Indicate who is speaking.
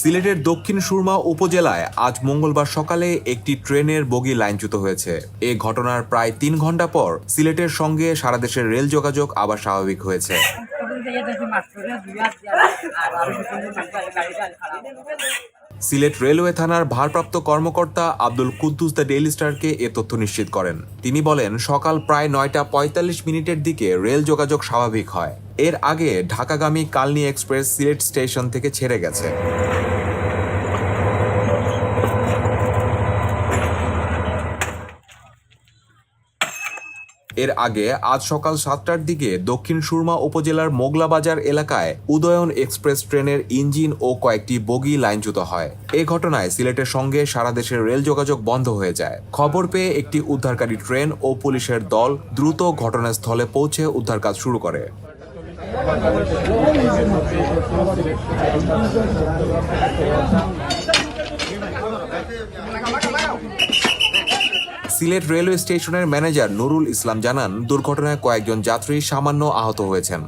Speaker 1: সিলেটের দক্ষিণ সুরমা উপজেলায় আজ মঙ্গলবার সকালে একটি ট্রেনের বগি লাইনচ্যুত হয়েছে। এ ঘটনার প্রায় তিন ঘণ্টা পর সিলেটের সঙ্গে সারা দেশের রেল যোগাযোগ আবার স্বাভাবিক হয়েছে। সিলেট রেলওয়ে থানার ভারপ্রাপ্ত কর্মকর্তা আব্দুল কুদ্দুস দ্য ডেইলি স্টারকে এ তথ্য নিশ্চিত করেন। তিনি বলেন, সকাল প্রায় নয়টা পঁয়তাল্লিশ মিনিটের দিকে রেল যোগাযোগ স্বাভাবিক হয়। এর আগে ঢাকাগামী কালনি এক্সপ্রেস সিলেট স্টেশন থেকে ছেড়ে গেছে। এর আগে আজ সকাল সাতটার দিকে দক্ষিণ সুরমা উপজেলার মোগলাবাজার এলাকায় উদয়ন এক্সপ্রেস ট্রেনের ইঞ্জিন ও কয়েকটি বগি লাইনচ্যুত হয়। এ ঘটনায় সিলেটের সঙ্গে সারা দেশের রেল যোগাযোগ বন্ধ হয়ে যায়। খবর পেয়ে একটি উদ্ধারকারী ট্রেন ও পুলিশের দল দ্রুত ঘটনাস্থলে পৌঁছে উদ্ধার কাজ শুরু করে। সিলেট রেলওয়ে স্টেশনের ম্যানেজার নুরুল ইসলাম জানান দুর্ঘটনায় কয়েকজন যাত্রী সামান্য আহত হয়েছেন।